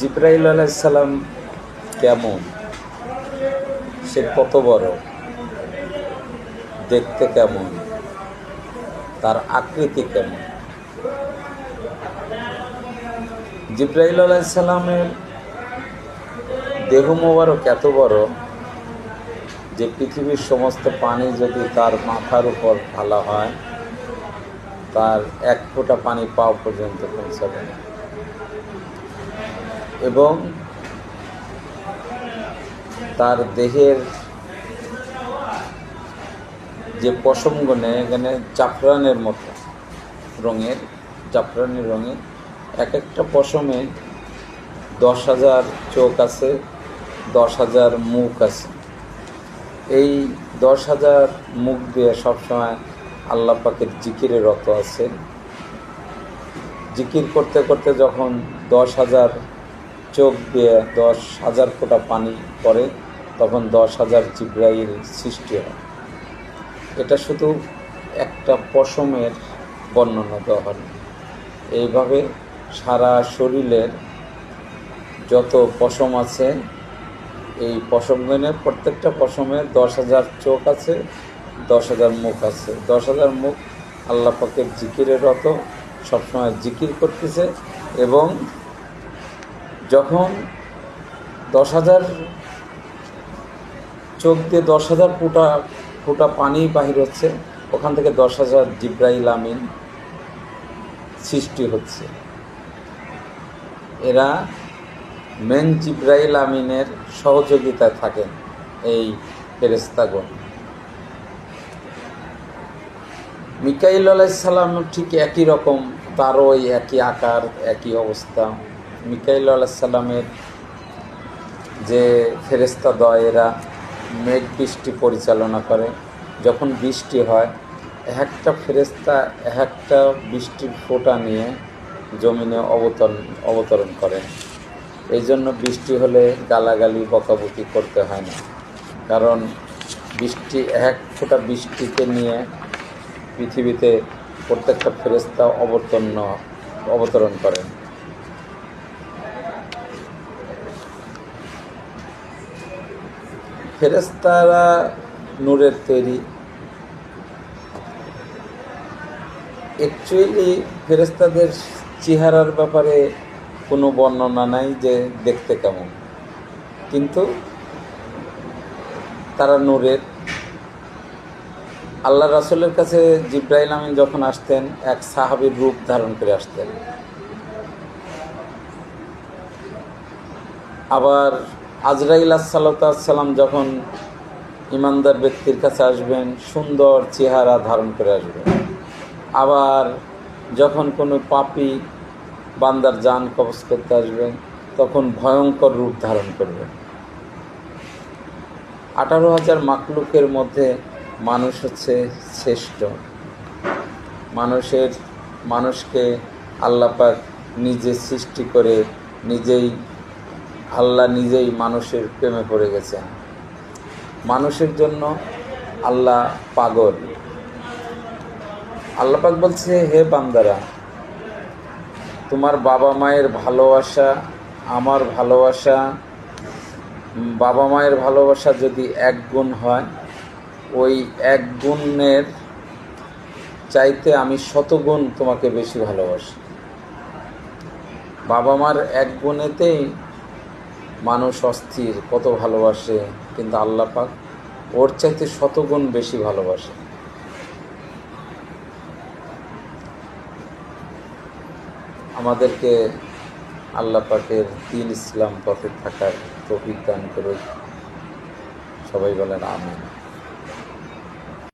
জিব্রাইল আলাইসাল্লাম কেমন? সে কত বড়? দেখতে কেমন? তার আকৃতি কেমন? জিব্রাইল আলাইসাল্লামের দেহ মোবারক এত বড় যে পৃথিবীর সমস্ত পানি যদি তার মাথার উপর ঢালা হয়, তার এক ফোঁটা পানি পাওয়া পর্যন্ত পৌঁছাবে না। এবং তার দেহের যে পশমগুনে এখানে জাফরানের মতো রঙের, জাফরানি রঙের এক একটা পশমে দশ হাজার চোখ আছে, দশ হাজার মুখ আছে। এই দশ হাজার মুখ দিয়ে সবসময় আল্লাহ পাকের জিকিরে রত আছে। জিকির করতে করতে যখন দশ হাজার চোখ দিয়ে দশ হাজার ফোঁটা পানি পড়ে, তখন দশ হাজার জিব্রাইল সৃষ্টি হয়। এটা শুধু একটা পশমের বর্ণনা দেওয়া হয় এইভাবে সারা শরীরের যত পশম আছে, এই পশমগণের প্রত্যেকটা পশমে দশ হাজার চোখ আছে, দশ হাজার মুখ আছে। দশ হাজার মুখ আল্লাহ পাকের জিকিরের রত সবসময় জিকির করতেছে এবং যখন দশ হাজার চোখ দিয়ে দশ হাজার ফুটা ফুটা পানি বাহির হচ্ছে, ওখান থেকে দশ হাজার জিব্রাইল আমিন সৃষ্টি হচ্ছে। এরা মেন জিব্রাইল আমিনের সহযোগিতায় থাকেন এই ফেরেস্তাগণ মিকাইল আলাইসাল্লাম ঠিক একই রকম, তারও ওই একই আকার, একই অবস্থা। মিকাইল আলাইসাল্লামের যে ফেরেস্তা দয় এরা মেঘ বৃষ্টি পরিচালনা করে। যখন বৃষ্টি হয় একটা ফেরেস্তা এক একটা বৃষ্টির ফোঁটা নিয়ে জমিনে অবতরণ অবতরণ করেন এই জন্য বৃষ্টি হলে গালাগালি, বকাবকি করতে হয় না। কারণ বৃষ্টি, এক ফোঁটা বৃষ্টিকে নিয়ে পৃথিবীতে প্রত্যেকটা ফেরেস্তা অবতরণ অবতরণ করেন। ফেরেস্তারা নূরের তৈরি। অ্যাকচুয়ালি ফেরেস্তাদের চেহারার ব্যাপারে কোনো বর্ণনা নাই যে দেখতে কেমন। কিন্তু তারা নূরের। আল্লাহ রাসুলের কাছে জিব্রাইল আমিন যখন আসতেন, এক সাহাবির রূপ ধারণ করে আসতেন। আবার আজরাইল সাল্লাম যখন ইমানদার ব্যক্তির কাছে আসবেন, সুন্দর চেহারা ধারণ করে আসবেন। আবার যখন কোনো পাপি বান্দার যান কবজ করতে আসবেন, তখন ভয়ঙ্কর রূপ ধারণ করবেন। আঠারো হাজার মাকলুকের মধ্যে মানুষ হচ্ছে শ্রেষ্ঠ। মানুষের, মানুষকে আল্লাপাক নিজে সৃষ্টি করে নিজেই আল্লাহ নিজেই মানুষের প্রেমে পড়ে গেছেন। মানুষের জন্য আল্লাহ পাগল। আল্লাপাক বলছে, হে বান্দারা, তোমার বাবা মায়ের ভালোবাসা, আমার ভালোবাসা, বাবা মায়ের ভালোবাসা যদি এক গুণ হয়, ওই এক গুণের চাইতে আমি শতগুণ তোমাকে বেশি ভালোবাসি। বাবা মার এক গুণেতেই মানুষ অস্থির, কত ভালোবাসে, কিন্তু আল্লাহ পাক ওর চাইতে শতগুণ বেশি ভালোবাসে। আমাদেরকে আল্লাহ পাকের দিন ইসলাম পথে থাকার তৌফিক দান করুক। সবাই বলেন আমিন।